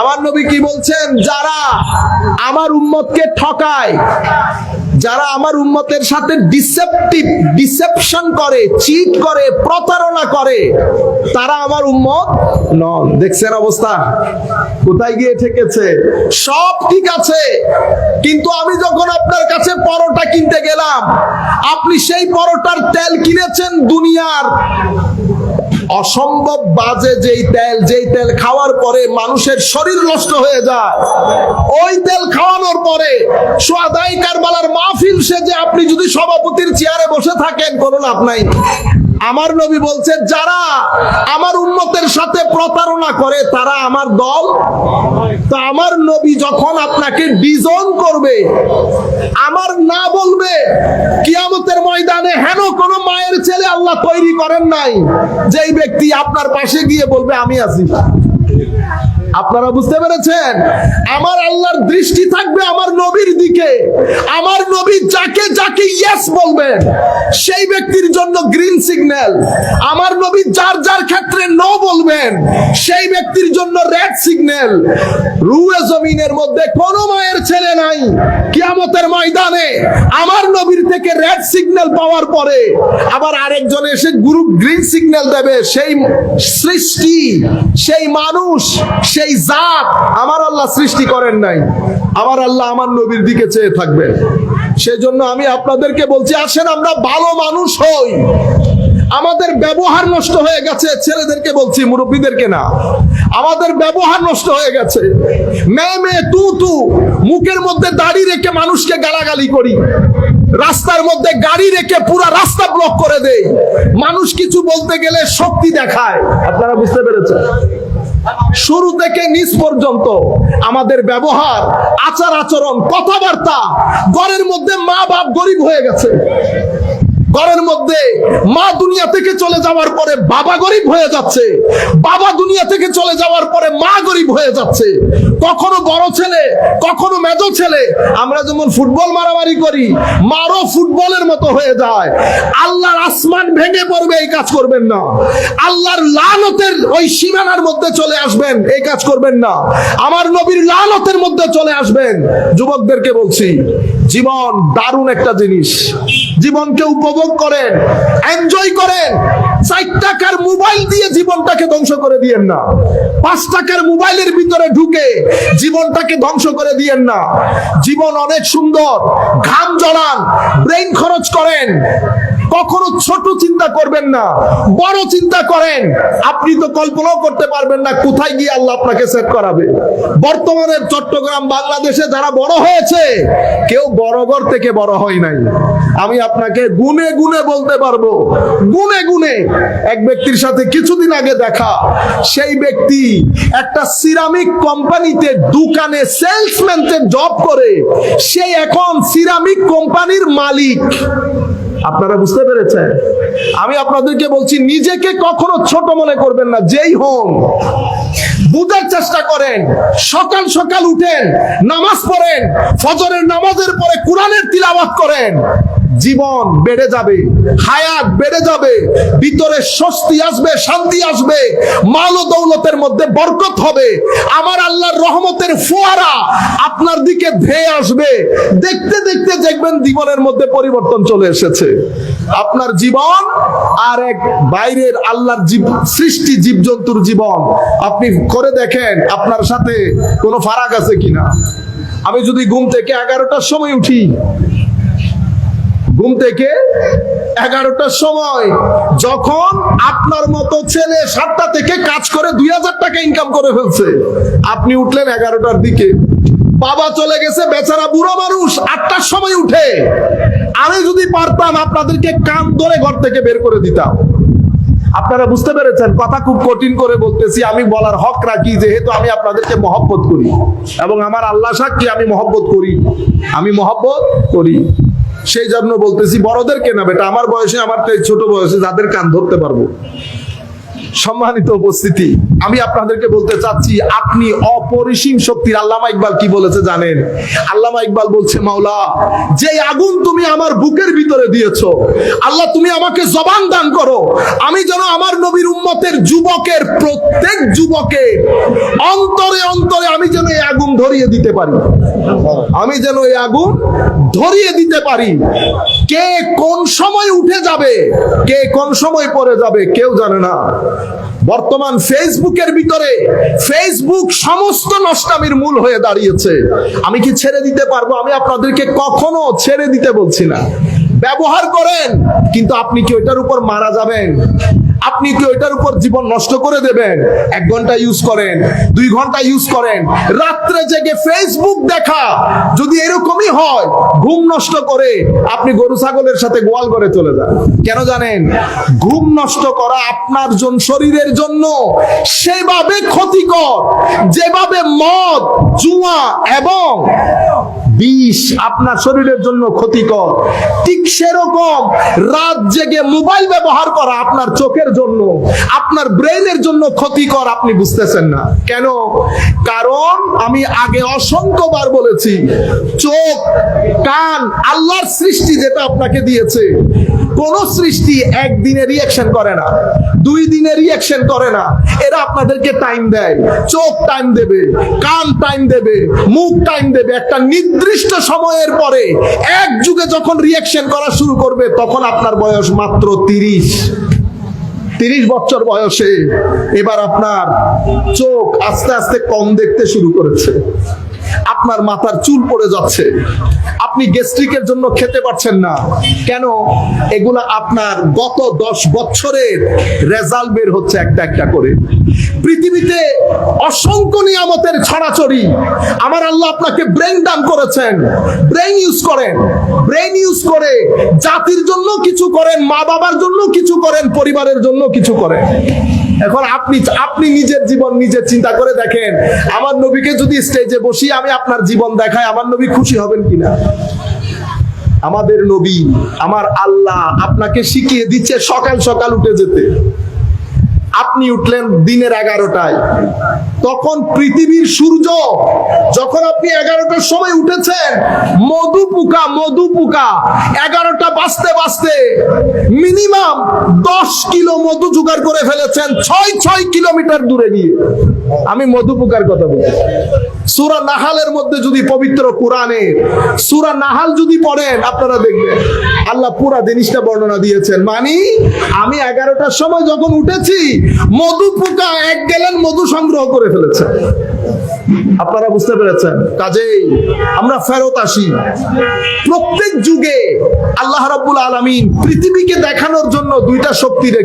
আমার নবী কি বলছেন? যারা আমার উম্মতকে ঠকায়, যারা আমার উম্মতের সাথে ডিসেপটিভ ডিসেপশন করে চিট করে, প্রতারণা করে, তারা আমার উম্মত নন। দেখছেন অবস্থা? কোথায় গিয়ে ঠেকেছে? সব ঠিক আছে, কিন্তু আমি যখন আপনার কাছে পরোটা কিনতে গেলাম, আপনি সেই পরোটার তেল কিনেছেন দুনিয়ার। অসম্ভব বাজে যেই তেল যেই তেল খাওয়ার পরে মানুষের শরীর নষ্ট হয়ে যায়। ওই তেল খাওয়ানোর পরে সোয়াদাই কারবালার মাহফিল যে আপনি যদি সভাপতির চেয়ারে বসে থাকেন করুন লাভ নাই। আমার নবী বলছে, যারা আমার উন্মতের সাথে প্রতারণা করে, তারা আমার দল। তো আমার নবী যখন আপনাকে ডিজন করবে, আমার না বলবে, কিয়ামতের ময়দানে হেন কোন মায়ের ছেলে আল্লাহ তৈরি করেন নাই। যেই ব্যক্তি আপনার পাশে গিয়ে বলবে, আমি আছি। আপনারা বুঝতে পেরেছেন? আমার আল্লাহর দৃষ্টি থাকবে আমার নবীর দিকে। আমার নবী যাকে যাকে ইয়েস বলবেন, সেই ব্যক্তির জন্য গ্রিন সিগন্যাল আমার নবী যার যার ক্ষেত্রে নো বলবেন, সেই ব্যক্তির জন্য রেড সিগন্যাল রুয়ে জমিনের মধ্যে কোনো মায়ের ছেলে নাই। কিয়ামতের ময়দানে আমার নবীর থেকে রেড সিগন্যাল পাওয়ার পরে আবার আরেকজন এসে গুরু গ্রিন সিগন্যাল দেবে। সেই সৃষ্টি, সেই মানুষ, সেই জাত আমার আল্লাহ সৃষ্টি করেন নাই। আমার আল্লাহ আমার নবীর দিকে চেয়ে থাকবেন। সেজন্য আমি আপনাদেরকে বলছি, আসেন আমরা ভালো মানুষ হই। আমাদের ব্যবহার নষ্ট হয়ে গেছে, ছেলেদেরকে বলছি, মুরব্বীদেরকে না। আমাদের ব্যবহার নষ্ট হয়ে গেছে। মেয়ে মেয়ে, তু তু, মুখের মধ্যে দাড়ি রেখে মানুষকে গালাগালি করি। রাস্তার মধ্যে গাড়ি রেখে পুরা রাস্তা ব্লক করে দেই। মানুষ কিছু বলতে গেলে শক্তি দেখায়। আপনারা বুঝতে পেরেছেন? শুরু থেকে নিচ পর্যন্ত আমাদের ব্যবহার, আচার আচরণ, কথাবার্তা ঘরের মধ্যে মা বাপ গরিব হয়ে গেছে। ঘরের মধ্যে মা দুনিয়া থেকে চলে যাওয়ার পরে বাবা গরিব হয়ে যাচ্ছে। বাবা দুনিয়া থেকে চলে যাওয়ার গরিব হয়ে যাচ্ছে। কখনো বড় ছেলে, কখনো মেজো ছেলে। আমরা যেমন ফুটবল মারামারি করি, মারও ফুটবলের মতো হয়ে যায়। আল্লাহর আসমান ভেঙে পড়বে, এই কাজ করবেন না। আল্লাহর লানতের ওই সীমানার মধ্যে চলে আসবেন, এই কাজ করবেন না। আমার নবীর লালতের মধ্যে চলে আসবেন। যুবকদেরকে বলছি, জীবন দারুণ একটা জিনিস। জীবনকে উপভোগ করেন এনজয় করেন। চার টাকার মোবাইল দিয়ে জীবনটাকে ধ্বংস করে দিয়েন না। পাঁচ টাকার মোবাইলের ভিতরে ঢুকে জীবনটাকে ধ্বংস করে দিয়েন না। জীবন অনেক সুন্দর, ঘাম জড়ান ব্রেন খরচ করেন। কখনো ছোট চিন্তা করবেন না, বড় চিন্তা করেন। আপনি তো কল্পনাও করতে পারবেন না কোথায় গিয়ে আল্লাহ আপনাকে সেট করাবে। বর্তমানে চট্টগ্রাম, বাংলাদেশে যারা বড় হয়েছে, কেউ বড় ঘর থেকে বড় হয় নাই। আমি আপনাকে গুনে গুনে বলতে পারব, গুনে গুনে এক ব্যক্তির সাথে কিছুদিন আগে দেখা, সেই ব্যক্তি একটা সিরামিক কোম্পানিতে দোকানে সেলসম্যানতে জব করে। সে এখন সিরামিক কোম্পানির মালিক। আপনারা বুঝতে পেরেছেন? আমি আপনাদেরকে বলছি, নিজেকে কখনো ছোট মনে করবেন না, যেই হন। বুঝার চেষ্টা করেন, সকাল সকাল উঠেন, নামাজ পড়েন, ফজরের নামাজের পরে কোরআনের তিলাওয়াত করেন। জীবন বেড়ে যাবে, হায়াত বেড়ে যাবে, ভিতরে স্বস্তি আসবে, শান্তি আসবে মাল ও দৌলতের মধ্যে বরকত হবে। আমার আল্লাহর রহমতের ফোয়ারা আপনার দিকে ধেয়ে আসবে। দেখতে দেখতে দেখবেন জীবনের মধ্যে পরিবর্তন চলে এসেছে। আপনার জীবন আর এক বাইরের আল্লাহর সৃষ্টি জীবজন্তুর জীবন। আপনি করে দেখেন আপনার সাথে কোনো ফারাক আছে কিনা? আমি যদি ঘুম থেকে এগারোটার সময় উঠি ঘুম থেকে এগারোটার সময় যখন আপনার মতো ছেলে সাতটা থেকে কাজ করে দুই হাজার টাকা ইনকাম করে ফেলছে। আপনি উঠলেন এগারোটার দিকে। বাবা চলে গেছে, বেচারা বুড়ো মানুষ, আটটার সময় উঠে। আমি যদি পারতাম, আপনাদেরকে কান ধরে ঘর থেকে বের করে দিতাম। আপনারা বুঝতে পেরেছেন, কথা খুব কঠিন করে বলতেছি, আমি বলার হক রাখি, যেহেতু আমি আপনাদেরকে মহব্বত করি। এবং আমার আল্লাহ সাক্ষী, আমি মহব্বত করি। আমি মহব্বত করি। সেই জন্য বলতেছি বড়দেরকে না বেটা, আমার বয়সে, আমার ছোট বয়সে যাদের কান ধরতে পারব। সম্মানিত উপস্থিতি, আমি আপনাদেরকে বলতে চাচ্ছি, আপনি অপরিসীম শক্তির আল্লামা ইকবাল কি বলেছে জানেন? আল্লামা ইকবাল বলছে, মাওলা, যে আগুন তুমি আমার বুকের ভিতরে দিয়েছ, আল্লাহ তুমি আমাকে জবান দান করো। আমি যেন আমার নবীর উম্মতের যুবকের প্রত্যেক যুবকের অন্তরে অন্তরে আমি যেন এই আগুন ধরিয়ে দিতে পারি। আমি যেন এই আগুন ধরিয়ে দিতে পারি। কে কোন সময় উঠে যাবে, কে কোন সময় পড়ে যাবে কেউ জানে না। বর্তমান ফেসবুকের ভিতরে ফেসবুক সমস্ত নষ্টামির মূল হয়ে দাঁড়িয়েছে। আমি কি ছেড়ে দিতে পারব? আমি আপনাদেরকে কখনো ছেড়ে দিতে বলছি না। ব্যবহার করেন, কিন্তু আপনি কি ওইটার উপর মারা যাবেন? আপনি কি ওইটার উপর জীবন নষ্ট করে দেবেন। এক ঘণ্টা ইউজ করেন, দুই ঘণ্টা ইউজ করেন। রাত্রে জেগে ফেসবুক দেখা, যদি এরকমই হয়, ঘুম নষ্ট করে আপনি গরু ছাগলের সাথে গোয়াল করে চলে যান। কেন জানেন? ঘুম নষ্ট করা আপনার জন্য শরীরের জন্য সেভাবে ক্ষতিকর, যেভাবে মদ, জুয়া এবং বিষ আপনার শরীরের জন্য ক্ষতিকর। ঠিক সেরকম রাত জেগে মোবাইল ব্যবহার করা আপনার চোখের জন্য, আপনার ব্রেনের জন্য ক্ষতিকর আপনি বুঝতেছেন না। কেন? কারণ আমি আগে অসংখ্যবার বলেছি, চোখ, কান আল্লাহর সৃষ্টি যেটা আপনাকে দিয়েছে, কোন সৃষ্টি একদিনে রিয়াকশন করে না, দুই দিনে রিয়াকশন করে না। এরা আপনাদেরকে টাইম দেয়। চোখ টাইম দেবে, কান টাইম দেবে, মুখ টাইম দেবে, একটা নির্দিষ্ট সময়ের পরে এক যুগে যখন রিয়াকশন করা শুরু করবে তখন আপনার বয়স মাত্র তিরিশ। তিরিশ বছর বয়সে এবার আপনার চোখ আস্তে আস্তে কম দেখতে শুরু করেছে। আপনার মাথার চুল পড়ে যাচ্ছে। আপনি গ্যাস্ট্রিকের জন্য খেতে পারছেন না। কেন? এগুলা আপনার গত দশ বছরের রেজাল্ট বের হচ্ছে একটা একটা করে। পৃথিবীতে অসংখ্য নিয়ামতের ছড়াছড়ি। আমার আল্লাহ আপনাকে ব্রেন দান করেছেন। ব্রেন ইউজ করেন। ব্রেন ইউজ করে জাতির জন্য কিছু করেন মা বাবার জন্য কিছু করেন, পরিবারের জন্য কিছু করে। এখন আপনি আপনি নিজের জীবন নিজে চিন্তা করে দেখেন, আমার নবীকে যদি স্টেজে বসি আমি আপনার জীবন দেখাই, আমার নবী খুশি হবেন কিনা? আমাদের নবী, আমার আল্লাহ আপনাকে শিখিয়ে দিচ্ছে সকাল সকাল উঠে যেতে। আপনি উঠলেন দিনের এগারোটায়। তখন পৃথিবীর সূর্য, যখন আপনি এগারোটার সময় উঠেছেন, মধু পোকা মধু পোকা, এগারোটা বাঁচতে বাঁচতে মিনিমাম দশ কিলো মধু জোগাড় করে ফেলেছেন, ছয় ছয় কিলোমিটার দূরে গিয়ে। আমি মধু পোকার কথা বলি। সুরা নাহালের মধ্যে যদি পবিত্র কোরআনে সুরা নাহাল যদি পড়েন, আপনারা দেখবেন, আল্লাহ পুরা জিনিসটা বর্ণনা দিয়েছেন। মানি, আমি এগারোটার সময় যখন উঠেছি, মধু পোকা এক গেলেন মধু সংগ্রহ করে ফেলেছে আপনারা বুঝতে পেরেছেন। কাজেই আমরা ফেরত আসি। প্রত্যেক যুগে আল্লাহ রাব্বুল আলামিন পৃথিবীকে দেখানোর জন্য দুইটা শক্তি